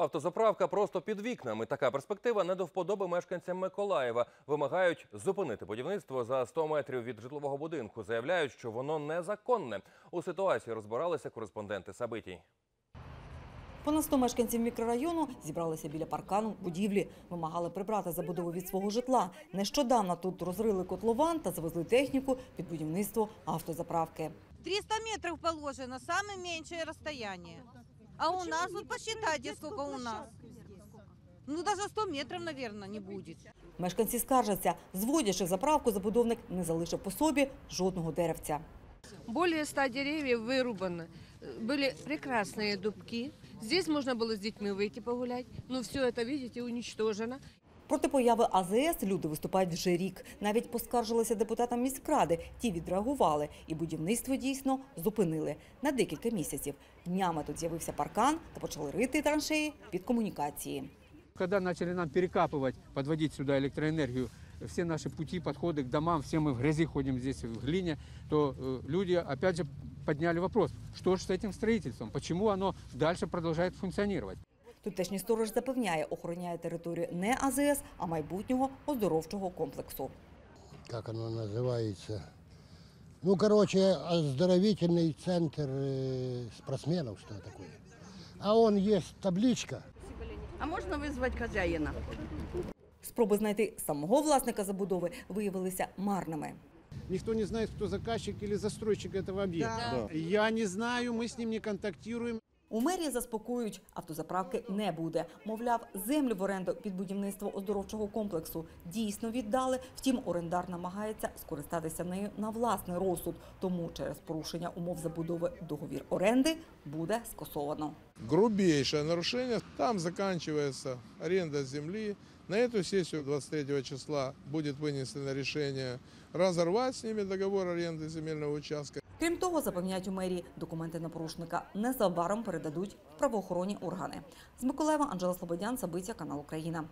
Автозаправка просто під вікнами. Така перспектива не до вподоби мешканцям Миколаєва. Вимагають зупинити будівництво за 100 метрів від житлового будинку. Заявляють, що воно незаконне. У ситуації розбиралися кореспонденти Сабитій. Понад 100 мешканців мікрорайону зібралися біля паркану будівлі, вимагали прибрати забудову від свого житла. Нещодавно тут розрили котлован та завезли техніку під будівництво автозаправки. 300 метров положено, самое меньшее расстояние. А у нас, вот посчитайте, сколько у нас. Ну, даже 100 метров, наверное, не будет. Мешканці скаржаться, зводячи заправку, забудовник не залишив по собі жодного деревця. Более ста деревьев вырубано. Были прекрасные дубки. Здесь можно было с детьми выйти погулять. Но все это, видите, уничтожено. Проти появи АЗС люди виступають вже рік. Навіть поскаржилися депутатам міськради. Ті відреагували, і будівництво дійсно зупинили на декілька місяців. Днями тут з'явився паркан та почали рити траншеї під комунікації. Когда начали нам перекапывать, подводить сюда электроэнергию, все наши пути, подходы к домам, все мы в грязи ходим здесь, в глине, то э, люди опять же подняли вопрос, что же с этим строительством, почему оно дальше продолжает функционировать. Тутешній сторож запевняє, охороняє територію не АЗС, а майбутнього оздоровчого комплексу. как оно называется. Ну, короче, оздоровительный центр э, спортсменов, что такое. А он есть табличка. А можна визвати хазяїна? Спроби знайти самого власника забудови виявилися марними. Никто не знает, кто заказчик или застройщик этого объекта. Я не знаю, мы с ним не контактируем. У мерії заспокоюють, автозаправки не буде. Мовляв, землю в оренду під будівництво оздоровчого комплексу дійсно віддали. Втім, орендар намагається скористатися нею на власний розсуд. Тому через порушення умов забудови договір оренди буде скасовано. грубейшее нарушение. Там заканчивается аренда земли. На эту сессию 23 числа будет вынесено решение разорвать с ними договор аренды земельного участка. Крім того, запевняють у мерії, документи на порушника незабаром передадуть в правоохоронні органи. З Миколаєва Анжела Слободян, Сабиця, канал Україна.